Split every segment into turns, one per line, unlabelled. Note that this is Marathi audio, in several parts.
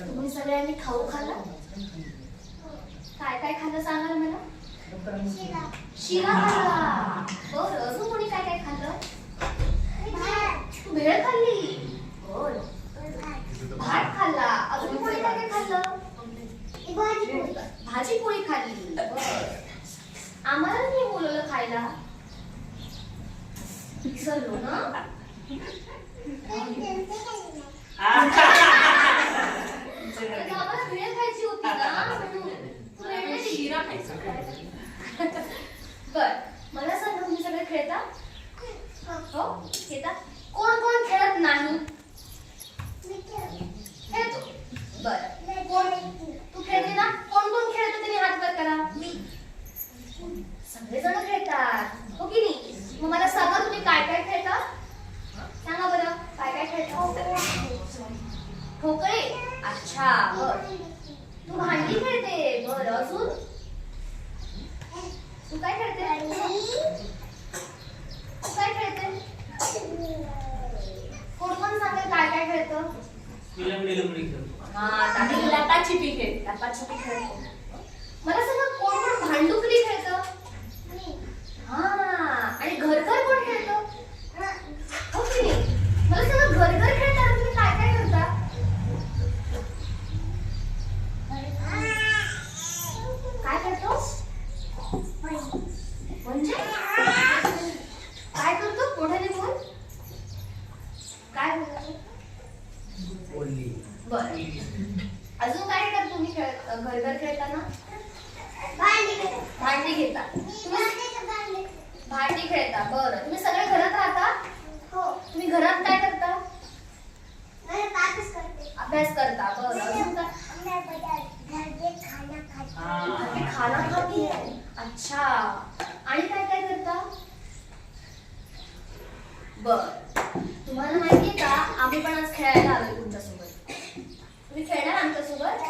तुम्ही सगळ्यांनी खाऊ खाल्ला? काय काय खाल्लं सांगाल मला? शिरा. खाल्ला बरं अजून कोणी काय काय खाल्लं तू भेळ खाल्ली बरं भात खाल्ला अजून कोणी काय काय खाल्लं भाजी पोळी खाल्ली बरं आम्हाला नाही बोलवलं खायला विसरलो ना अगं, आम्हाला भेळ खायची होती ना म्हणून तू वेळ नाही दिली.
शिरा खायचा
बर मला सांगा तुम्ही सगळे खेळता हो खेळता कोण कोण खेळत नाही खेळतो बर कोण तू खेळते ना कोण कोण खेळतं त्यांनी हात वर करा सगळेजण खेळतात हो की नाही? मग मला सांगा तुम्ही काय काय खेळता? सांगा बरं काय काय खेळता? ठोकळे अच्छा बर. तू भांडी खेळते? बर अजून? तू काय खेळते? तू काय खेळते? कोण कोण सांगेल काय काय खेळतं?
विलंबडी लंबडी खेळतो.
हा
लपाछपी खेळ
खेळतो. मला सांगा कोण कोण भांडुकली खेळतं हा आणि घर घर कोण खेळतं हो की नाही मला सांगा घर घर खेळताना तुम्ही काय काय करता काय करतो म्हणजे काय करतो मोठ्याने बोल काय बोलतो
बोलली
बर अजून काय करता तुम्ही खेळ घर घर खेळताना भांडी घेता तुम्ही भांडी खेळता बरं. तुम्ही सगळे घरात राहता? तुम्ही घरात काय करता? अभ्यास करता. बरं. अजून काय? तुम्ही खाना खाती. अच्छा. आणि काय काय करता? बर. तुम्हाला माहितीये का? आम्ही पण आज खेळायला आलोय तुमच्यासोबत. तुम्ही खेळणार आमच्यासोबत?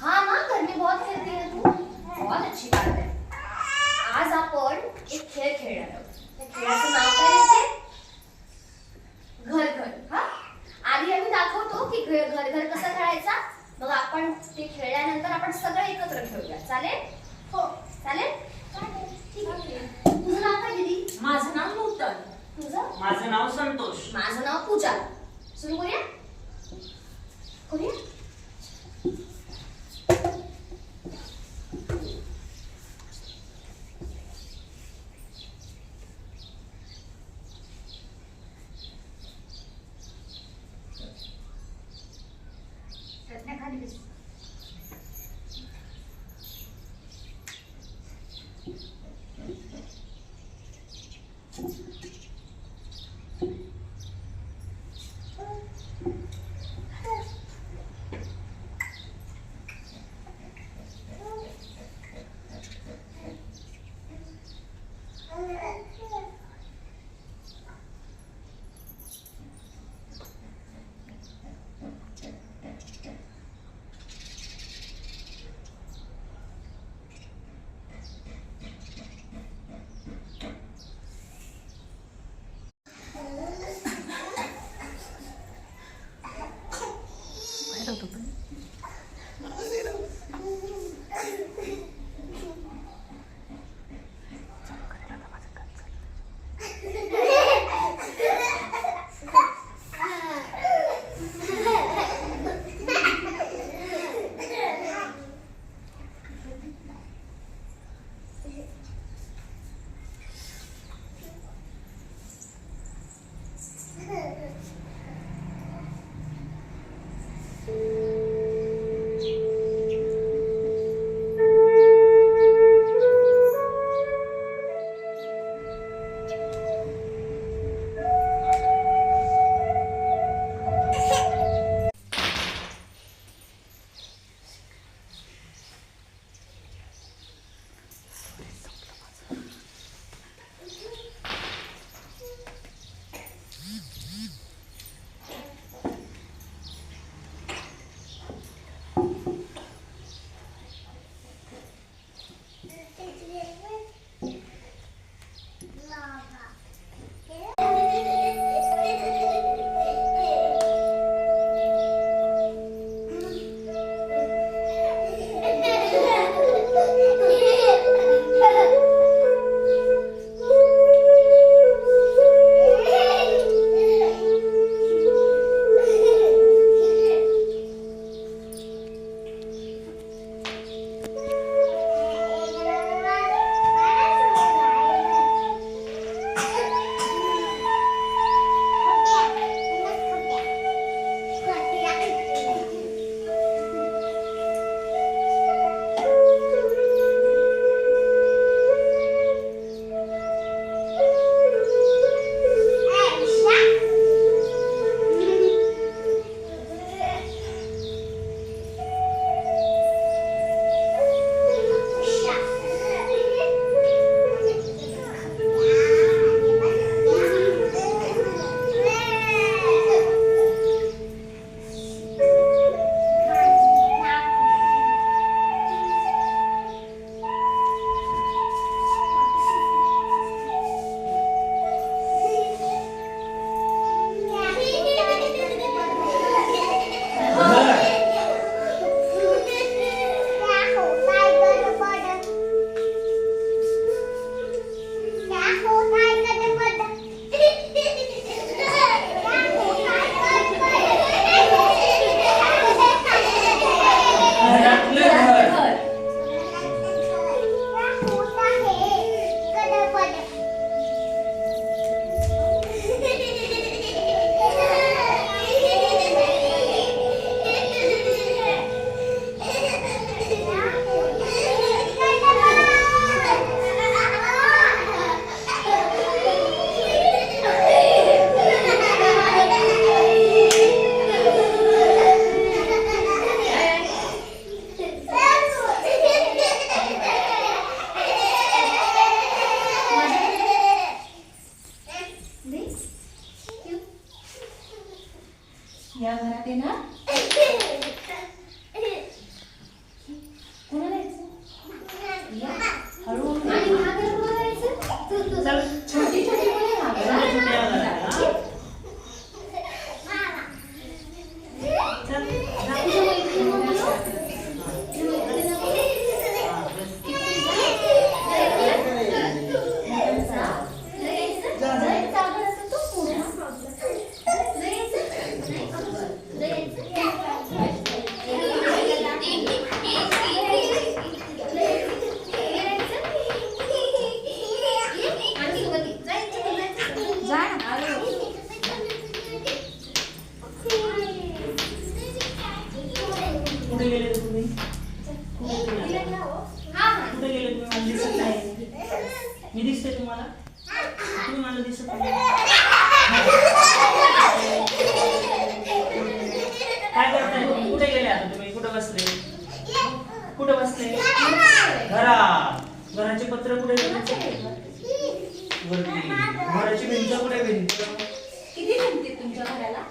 हाँ ना घर में बहुत खेलती है तू बहुत अच्छी बात है आज आपण एक खेळ खेळणार आहोत त्या खेळाचं नाव काय आहे? घर घर हा? आधी आम्ही दाखवतो की घर घर कसा खेळायचा. मग आपण ते खेळल्यानंतर आपण सगळे एकत्र खेळूया. चालेल?
घराचे पत्र कुठे वरती. घराची भिंत कुठे भिंत
किती भिंती तुमच्या घराला?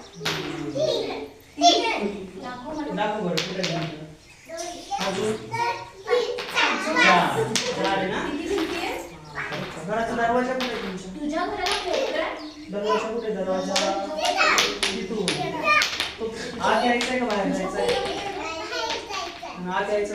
दाखव
बरं कुठे भिंत? अजून? चार ना? घराचा दरवाजा कुठे तुमच्या?
तुझ्या घराला
दरवाजा कुठे दरवाजा? तिथून. आत यायचंय का बाहेर जायचंय? आत यायचं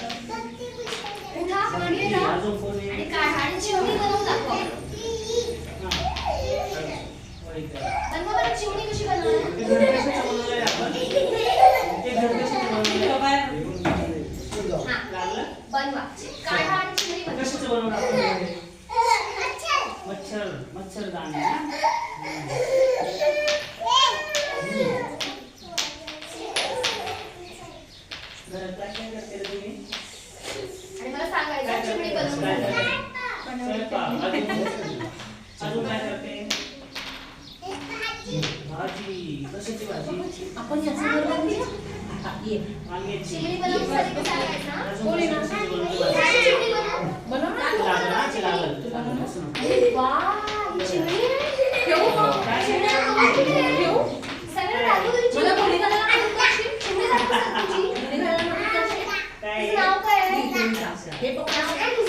दान
घरात काय काय
करते तुम्ही
आणि मला सांगायचं चिमणी बनवून
अजून काय करते भाजी कशाची भाजी
आपण याची बनवली
वांग्याची
चिमणी बनवून सांगायचं बोल ना
बनवून लागला लागला तुला बनवून
सांग वा हे पकडा